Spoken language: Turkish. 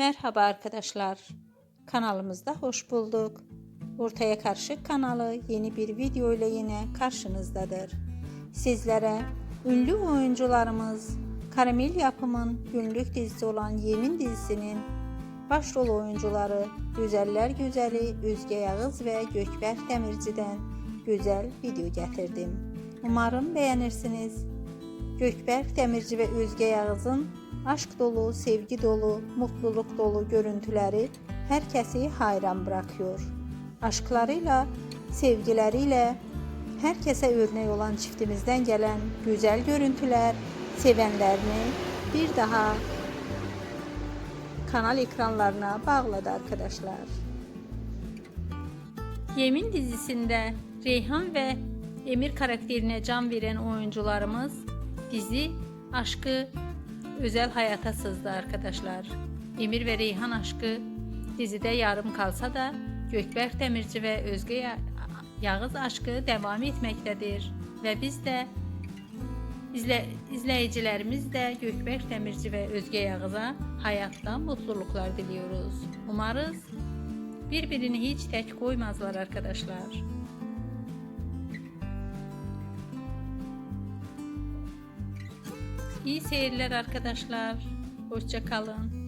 Merhaba arkadaşlar. Kanalımızda hoş bulduk. Ortaya Karışık kanalı yeni bir video ile yine karşınızdadır. Sizlere ünlü oyuncularımız Karamel Yapım'ın günlük dizisi olan Yemin dizisinin başrol oyuncuları Güzeller Güzeli Özge Yağız ve Gökberk Demirci'den güzel video getirdim. Umarım beğenirsiniz. Gökberk Demirci ve Özge Yağız'ın aşk dolu, sevgi dolu, mutluluk dolu görüntüleri herkesi hayran bırakıyor. Aşklarıyla, sevgileriyle herkese örnek olan çiftimizden gelen güzel görüntüler sevenlerini bir daha kanal ekranlarına bağladı arkadaşlar. Yemin dizisinde Reyhan ve Emir karakterine can veren oyuncularımız dizi aşkı özel hayata sızdı arkadaşlar. Emir ve Reyhan aşkı dizide yarım kalsa da Gökberk Demirci ve Özge Ya- Yağız aşkı devam etmektedir. Ve biz de izle, izleyicilerimiz de Gökberk Demirci ve Özge Yağız'a hayatta mutluluklar diliyoruz. Umarız birbirini hiç tek koymazlar arkadaşlar. İyi seyirler arkadaşlar. Hoşça kalın.